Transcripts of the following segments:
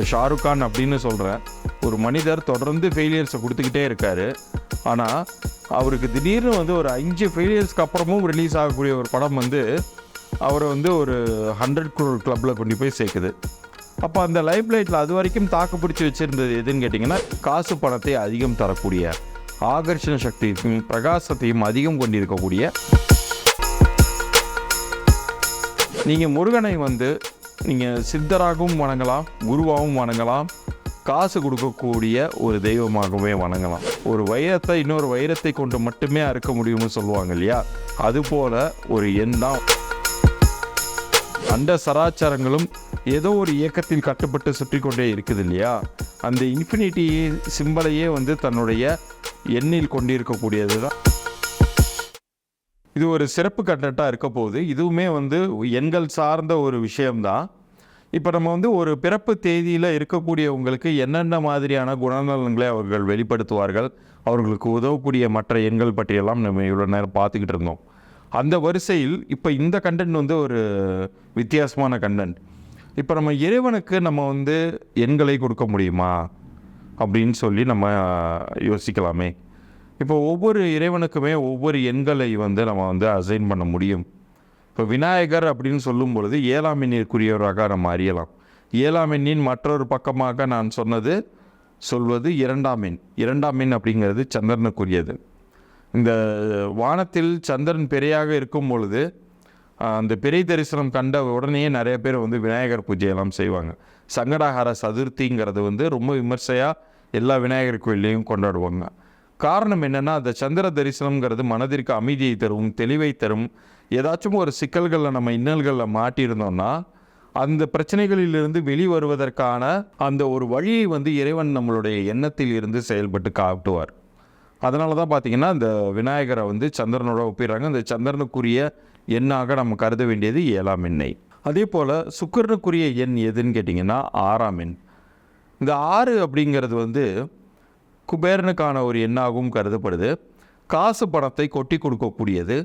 இப்போ ஷாருக் கான் அப்படின்னு சொல்கிறேன் ஒரு மனிதர் தொடர்ந்து ஃபெயிலியர்ஸை கொடுத்துக்கிட்டே இருக்காரு. ஆனால் அவருக்கு திடீர்னு வந்து ஒரு அஞ்சு ஃபெயிலியர்ஸ்க்கு அப்புறமும் ரிலீஸ் ஆகக்கூடிய ஒரு படம் வந்து அவரை வந்து ஒரு ஹண்ட்ரட் குரோர் கிளப்பில் கொண்டு போய் சேர்க்குது. அப்போ அந்த லைஃப் லைட்டில் அது வரைக்கும் தாக்கு பிடிச்சி வச்சுருந்தது எதுன்னு கேட்டிங்கன்னா காசு பணத்தை அதிகம் தரக்கூடிய ஆகர்ஷண சக்தியும் பிரகாசத்தையும் அதிகம் கொண்டிருக்கக்கூடிய. நீங்கள் முருகனை வந்து நீங்கள் சித்தராகவும் வணங்கலாம் குருவாகவும் வணங்கலாம் காசு கொடுக்கக்கூடிய ஒரு தெய்வமாகவே வணங்கலாம். ஒரு வைரத்தை இன்னொரு வைரத்தை கொண்டு மட்டுமே அறுக்க முடியும்னு சொல்லுவாங்க இல்லையா? அதுபோல ஒரு எண் தான். அண்ட சராச்சாரங்களும் ஏதோ ஒரு இயக்கத்தில் கட்டுப்பட்டு சுற்றி கொண்டே இருக்குது இல்லையா? அந்த இன்ஃபினிட்டி சிம்பலையே வந்து தன்னுடைய எண்ணில் கொண்டிருக்கக்கூடியது தான். இது ஒரு சிறப்பு கண்டென்ட்டாக இருக்க போகுது. இதுவுமே வந்து எண்கள் சார்ந்த ஒரு விஷயம்தான். இப்போ நம்ம வந்து ஒரு பிறப்பு தேதியில் இருக்கக்கூடியவங்களுக்கு என்னென்ன மாதிரியான குணநலன்களை அவர்கள் வெளிப்படுத்துவார்கள்? அவர்களுக்கு உதவக்கூடிய மற்ற எண்கள் பற்றியெல்லாம் நம்ம இவ்வளோ நேரம் பார்த்துக்கிட்டு இருந்தோம். அந்த வரிசையில் இப்போ இந்த கண்டென்ட் வந்து ஒரு வித்தியாசமான கண்டென்ட் இப்போ நம்ம இறைவனுக்கு நம்ம வந்து எண்களை கொடுக்க முடியுமா? அப்படின்னு சொல்லி நம்ம யோசிக்கலாமே. இப்போ ஒவ்வொரு இறைவனுக்குமே ஒவ்வொரு எண்களை வந்து நம்ம வந்து அசைன் பண்ண முடியும். இப்போ விநாயகர் அப்படின்னு சொல்லும் பொழுது ஏழாம் எண்ணிற்குரியவராக நம்ம அறியலாம். ஏழாம் எண்ணின் மற்றொரு பக்கமாக நான் சொன்னது சொல்வது இரண்டாம் எண். இரண்டாம் எண் அப்படிங்கிறது சந்திரனுக்குரியது. இந்த வானத்தில் சந்திரன் பெரியாக இருக்கும் பொழுது அந்த பெரிய தரிசனம் கண்ட உடனே நிறைய பேர் வந்து விநாயகர் பூஜையெல்லாம் செய்வாங்க. சங்கடாகார சதுர்த்திங்கிறது வந்து ரொம்ப விமர்சையாக எல்லா விநாயகர் கோயில்லையும் கொண்டாடுவாங்க. காரணம் என்னென்னா அந்த சந்திர தரிசனம்ங்கிறது மனதிற்கு அமைதியை தரும் தெளிவை தரும் ஏதாச்சும் ஒரு சிக்கல்களில் நம்ம இன்னல்களில் மாட்டியிருந்தோம்னா அந்த பிரச்சனைகளிலிருந்து வெளிவருவதற்கான அந்த ஒரு வழியை வந்து இறைவன் நம்மளுடைய எண்ணத்தில் இருந்து செயல்பட்டு காட்டுவார். அதனால தான் பார்த்தீங்கன்னா இந்த விநாயகரை வந்து சந்திரனோட ஒப்பிடுறாங்க. இந்த சந்திரனுக்குரிய எண்ணாக நம்ம கருத வேண்டியது ஏழாம் எண்ணெய் அதே போல் சுக்கிரனுக்குரிய எண் எதுன்னு கேட்டிங்கன்னா ஆறாம் எண். இந்த ஆறு அப்படிங்கிறது வந்து குபேரனுக்கான ஒரு எண்ணாகவும் கருதப்படுது. காசு பணத்தை கொட்டி கொடுக்கக்கூடியது.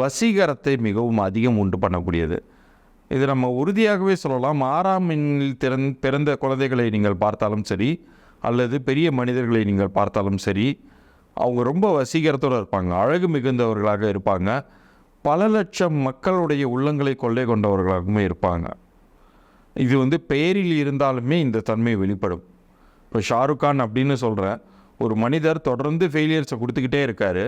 வசீகரத்தை மிகவும் அதிகம் உண்டு பண்ணக்கூடியது. இது நம்ம உறுதியாகவே சொல்லலாம். ஆறாம் எண்ணில் திறந் பிறந்த குழந்தைகளை நீங்கள் பார்த்தாலும் சரி அல்லது பெரிய மனிதர்களை நீங்கள் பார்த்தாலும் சரி அவங்க ரொம்ப வசீகரத்தோடு இருப்பாங்க. அழகு மிகுந்தவர்களாக இருப்பாங்க. பல லட்சம் மக்களுடைய உள்ளங்களை கொள்ளை கொண்டவர்களாகவும் இருப்பாங்க. இது வந்து பெயரில் இருந்தாலுமே இந்த தன்மை வெளிப்படும். இப்போ ஷாருக் கான் அப்படின்னு சொல்கிறேன் ஒரு மனிதர் தொடர்ந்து ஃபெயிலியர்ஸை கொடுத்துக்கிட்டே இருக்கார்.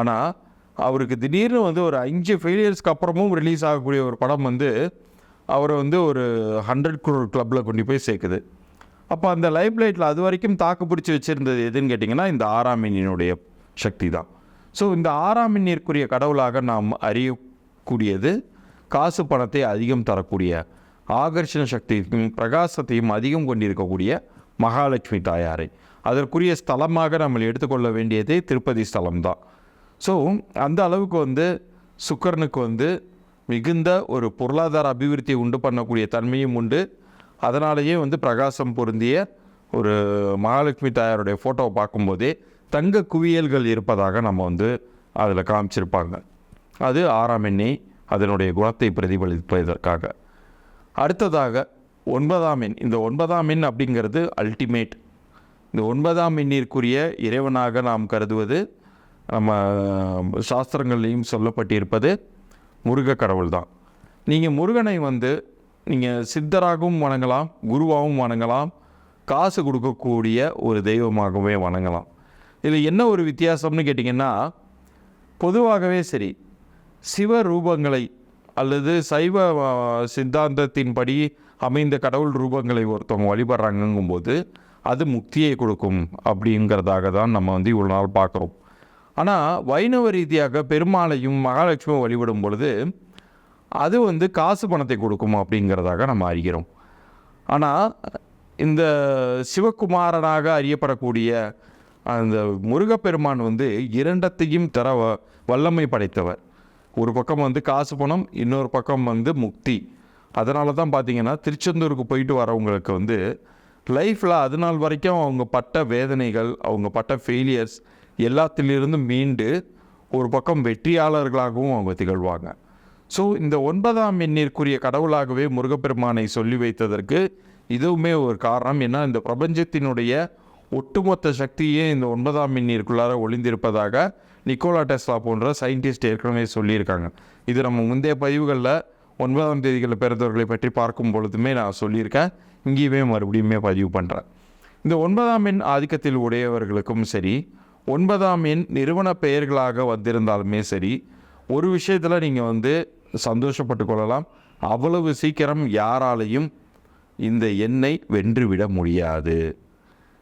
ஆனால் அவருக்கு திடீர்னு வந்து ஒரு அஞ்சு ஃபெயிலியர்ஸ்க்கு அப்புறமும் ரிலீஸ் ஆகக்கூடிய ஒரு படம் வந்து அவரை வந்து ஒரு ஹண்ட்ரட் குரோர் கிளப்பில் கொண்டு போய் சேர்க்குது. அப்போ அந்த லைஃப் லைட்டில் அது வரைக்கும் தாக்கு பிடிச்சி வச்சுருந்தது எதுன்னு கேட்டிங்கன்னா இந்த ஆறாம் எண்ணினுடைய சக்தி தான். ஸோ இந்த ஆறாம் எண்ணிற்குரிய கடவுளாக நாம் அறியக்கூடியது காசு பணத்தை அதிகம் தரக்கூடிய ஆகர்ஷண சக்தியும் பிரகாசத்தையும் அதிகம் கொண்டிருக்கக்கூடிய மகாலட்சுமி தாயாரை. அதற்குரிய ஸ்தலமாக நம்ம எடுத்துக்கொள்ள வேண்டியதே திருப்பதி ஸ்தலம்தான் ஸோ அந்த அளவுக்கு வந்து சுக்கரனுக்கு வந்து மிகுந்த ஒரு பொருளாதார அபிவிருத்தி உண்டு பண்ணக்கூடிய தன்மையும் உண்டு. அதனாலேயே வந்து பிரகாசம் பொருந்திய ஒரு மகாலட்சுமி தாயாருடைய ஃபோட்டோவை பார்க்கும்போதே தங்க குவியல்கள் இருப்பதாக நம்ம வந்து அதில் காமிச்சிருப்பாங்க. அது ஆறாம் எண்ணெய் அதனுடைய குணத்தை பிரதிபலிப்பதற்காக. அடுத்ததாக ஒன்பதாம் எண். இந்த ஒன்பதாம் எண் அப்படிங்கிறது அல்டிமேட் இந்த ஒன்பதாம் எண்ணிற்குரிய இறைவனாக நாம் கருதுவது நம்ம சாஸ்திரங்கள்லேயும் சொல்லப்பட்டிருப்பது முருக கடவுள் தான் நீங்கள் முருகனை வந்து நீங்கள் சித்தராகவும் வணங்கலாம் குருவாகவும் வணங்கலாம் காசு கொடுக்கக்கூடிய ஒரு தெய்வமாகவே வணங்கலாம். இதில் என்ன ஒரு வித்தியாசம்னு கேட்டிங்கன்னா பொதுவாகவே சரி சிவ ரூபங்களை அல்லது சைவ சித்தாந்தத்தின் சித்தாந்தத்தின்படி அமைந்த கடவுள் ரூபங்களை ஒருத்தவங்க வழிபடுறாங்கங்கும்போது அது முக்தியை கொடுக்கும் அப்படிங்கிறதாக தான் நம்ம வந்து இவ்வளோ நாள் பார்க்குறோம். ஆனால் வைணவ ரீதியாக பெருமாளையும் மகாலட்சுமி வழிபடும் பொழுது அது வந்து காசு பணத்தை கொடுக்கும் அப்படிங்கிறதாக நம்ம அறிகிறோம். ஆனால் இந்த சிவகுமாரனாக அறியப்படக்கூடிய அந்த முருகப்பெருமான் வந்து இரண்டத்தையும் தர வ- வல்லமை படைத்தவர். ஒரு பக்கம் வந்து காசு பணம் இன்னொரு பக்கம் வந்து முக்தி. அதனால தான் பார்த்தீங்கன்னா திருச்செந்தூருக்கு போயிட்டு வரவங்களுக்கு வந்து லைஃப்பில் அது நாள் வரைக்கும் அவங்க பட்ட வேதனைகள் அவங்க பட்ட ஃபெயிலியர்ஸ் எல்லாத்திலிருந்தும் மீண்டு ஒரு பக்கம் வெற்றியாளர்களாகவும் அவங்க திகழ்வாங்க. ஸோ இந்த ஒன்பதாம் எண்ணிற்குரிய கடவுளாகவே முருகப்பெருமானை சொல்லி வைத்ததற்கு இதுவுமே ஒரு காரணம். ஏன்னா இந்த பிரபஞ்சத்தினுடைய ஒட்டுமொத்த சக்தியே இந்த ஒன்பதாம் எண்ணிற்குள்ளார ஒளிந்திருப்பதாக நிக்கோலா டெஸ்லா போன்ற சயின்டிஸ்ட் ஏற்கனவே சொல்லியிருக்காங்க. இது நம்ம முந்தைய பதிவுகளில் ஒன்பதாம் தேதிகளில் பிறந்தவர்களை பற்றி பார்க்கும் பொழுதுமே நான் சொல்லியிருக்கேன். இங்கேயுமே மறுபடியுமே பதிவு பண்ணுறேன் இந்த ஒன்பதாம் எண் ஆதிக்கத்தில் உடையவர்களுக்கும் சரி ஒன்பதாம் எண் நிறுவன பெயர்களாக வந்திருந்தாலுமே சரி ஒரு விஷயத்தில் நீங்கள் வந்து சந்தோஷப்பட்டு கொள்ளலாம். அவ்வளவு சீக்கிரம் யாராலையும் இந்த எண்ணை வென்றுவிட முடியாது.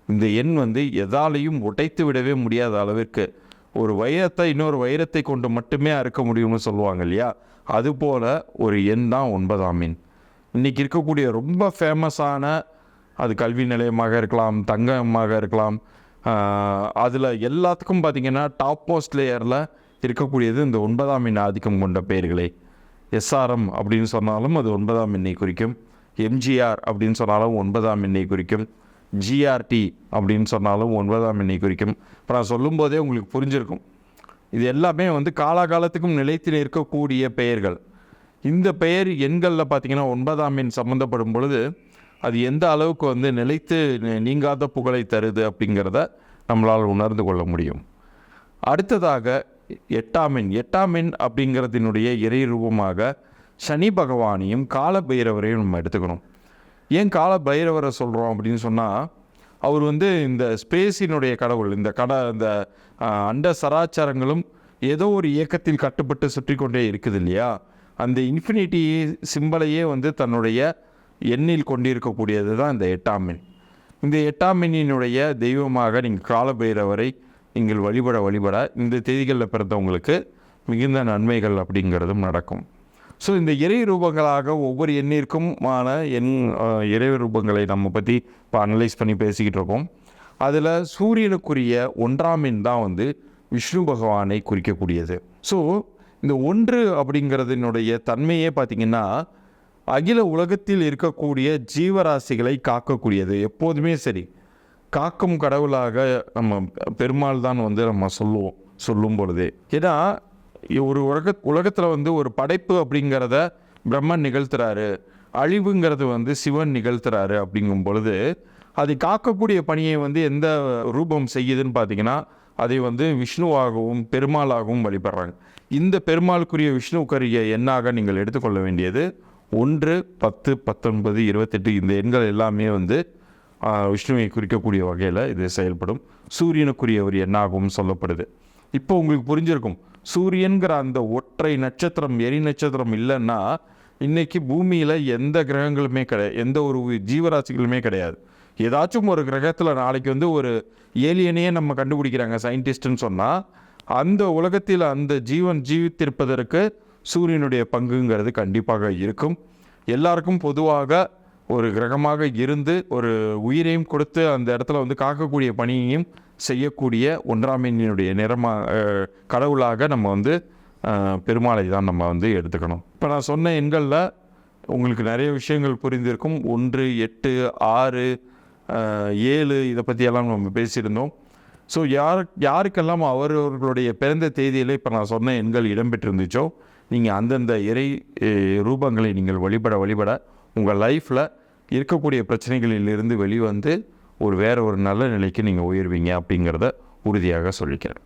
இந்த எண் வந்து எதாலையும் உடைத்து விடவே முடியாத அளவிற்கு ஒரு வைரத்தை இன்னொரு வைரத்தை கொண்டு மட்டுமே அறுக்க முடியும்னு சொல்லுவாங்க இல்லையா? அதுபோல் ஒரு எண் தான் ஒன்பதாம் எண். இன்றைக்கி இருக்கக்கூடிய ரொம்ப ஃபேமஸான அது கல்வி நிலையமாக இருக்கலாம் தங்கமாக இருக்கலாம் அதில் எல்லாத்துக்கும் பார்த்திங்கன்னா டாப் மோஸ்ட் லேயரில் இருக்கக்கூடியது இந்த ஒன்பதாம் எண் ஆதிக்கம் கொண்ட பெயர்களே எஸ்ஆர்எம் அப்படின்னு சொன்னாலும் அது ஒன்பதாம் எண்ணை குறிக்கும். எம்ஜிஆர் அப்படின்னு சொன்னாலும் ஒன்பதாம் எண்ணை குறிக்கும். ஜிஆர்டி அப்படின்னு சொன்னாலும் ஒன்பதாம் எண்ணை குறிக்கும். இப்போ நான் சொல்லும்போதே உங்களுக்கு புரிஞ்சிருக்கும். இது எல்லாமே வந்து காலாகாலத்துக்கும் நிலைத்து இருக்கக்கூடிய பெயர்கள். இந்த பெயர் எண்களில் பார்த்தீங்கன்னா ஒன்பதாம் எண் சம்மந்தப்படும் பொழுது அது எந்த அளவுக்கு வந்து நிலைத்து நீங்காத புகழை தருது அப்படிங்கிறத நம்மளால் உணர்ந்து கொள்ள முடியும். அடுத்ததாக எட்டாமின் எட்டாமின் அப்படிங்கிறதினுடைய இறை ரூபமாக சனி பகவானையும் கால பைரவரையும் நம்ம எடுத்துக்கணும். ஏன் கால பைரவரை சொல்கிறோம் அப்படின்னு சொன்னால் அவர் வந்து இந்த ஸ்பேஸினுடைய கடவுள் இந்த கட இந்த அண்ட சராச்சாரங்களும் ஏதோ ஒரு இயக்கத்தில் கட்டுப்பட்டு சுற்றி கொண்டே இருக்குது இல்லையா? அந்த இன்ஃபினிட்டி சிம்பலையே வந்து தன்னுடைய எண்ணில் கொண்டிருக்கக்கூடியது தான் இந்த எட்டாம் எண். இந்த எட்டாம் மீனினுடைய தெய்வமாக நீங்கள் காலபைரவரை நீங்கள் வழிபட வழிபட இந்த தேதிகளில் பிறந்தவங்களுக்கு மிகுந்த நன்மைகள் அப்படிங்கிறதும் நடக்கும். ஸோ இந்த இறை ரூபங்களாக ஒவ்வொரு எண்ணிற்குமான எண் இறை ரூபங்களை நம்ம பற்றி இப்போ அனலைஸ் பண்ணி பேசிக்கிட்டு இருக்கோம். அதில் சூரியனுக்குரிய ஒன்றாம் எண் தான் வந்து விஷ்ணு பகவானை குறிக்கக்கூடியது. ஸோ இந்த ஒன்று அப்படிங்கிறதுனுடைய தன்மையே பார்த்திங்கன்னா அகில உலகத்தில் இருக்கக்கூடிய ஜீவராசிகளை காக்கக்கூடியது. எப்போதுமே சரி. காக்கும் கடவுளாக நம்ம பெருமாள் தான் வந்து நம்ம சொல்லுவோம் சொல்லும் பொழுதே. ஏன்னா ஒரு உலக உலகத்தில் வந்து ஒரு படைப்பு அப்படிங்கிறத பிரம்மன் நிகழ்த்துறாரு. அழிவுங்கிறது வந்து சிவன் நிகழ்த்துறாரு அப்படிங்கும் பொழுது அதை காக்கக்கூடிய பணியை வந்து எந்த ரூபம் செய்யுதுன்னு பார்த்தீங்கன்னா அதை வந்து விஷ்ணுவாகவும் பெருமாளாகவும் வழிபடுறாங்க. இந்த பெருமாளுக்குரிய விஷ்ணுவுக்குரிய எண்ணாக நீங்கள் எடுத்துக்கொள்ள வேண்டியது? ஒன்று பத்து பத்தொன்பது இருபத்தெட்டு இந்த எண்கள் எல்லாமே வந்து விஷ்ணுவை குறிக்கக்கூடிய வகையில் இது செயல்படும். சூரியனுக்குரிய ஒரு எண்ணாகவும் சொல்லப்படுது. இப்போ உங்களுக்கு புரிஞ்சிருக்கும். சூரியன்கிற அந்த ஒற்றை நட்சத்திரம் எரி நட்சத்திரம் இல்லைன்னா இன்றைக்கி பூமியில் எந்த கிரகங்களுமே கிடையாது எந்த ஒரு ஜீவராசிகளுமே கிடையாது. ஏதாச்சும் ஒரு கிரகத்தில் நாளைக்கு வந்து ஒரு ஏலியனையே நம்ம கண்டுபிடிக்கிறாங்க சயின்டிஸ்ட்டுன்னு சொன்னால் அந்த உலகத்தில் அந்த ஜீவன் ஜீவித்திருப்பதற்கு சூரியனுடைய பங்குங்கிறது கண்டிப்பாக இருக்கும். எல்லாருக்கும் பொதுவாக ஒரு கிரகமாக இருந்து ஒரு உயிரையும் கொடுத்து அந்த இடத்துல வந்து காக்கக்கூடிய பணியையும் செய்யக்கூடிய ஒன்றாம் எண்ணினுடைய நிறமா கடவுளாக நம்ம வந்து பெருமாளை தான் நம்ம வந்து எடுத்துக்கணும். இப்போ நான் சொன்ன எண்களில் உங்களுக்கு நிறைய விஷயங்கள் புரிந்திருக்கும். ஒன்று எட்டு ஆறு ஏழு இதை பற்றியெல்லாம் நம்ம பேசியிருந்தோம். ஸோ யார் யாருக்கெல்லாம் அவரவர்களுடைய பிறந்த தேதியில் இப்போ நான் சொன்ன எண்கள் இடம்பெற்றிருந்துச்சோ நீங்கள் அந்தந்த இறை ரூபங்களை நீங்கள் வழிபட வழிபட உங்கள் லைஃப்பில் இருக்கக்கூடிய பிரச்சனைகளிலிருந்து வெளிவந்து ஒரு வேறு ஒரு நல்ல நிலைக்கு நீங்கள் உயர்வீங்க அப்படிங்கிறத உறுதியாக சொல்லிக்கிறேன்.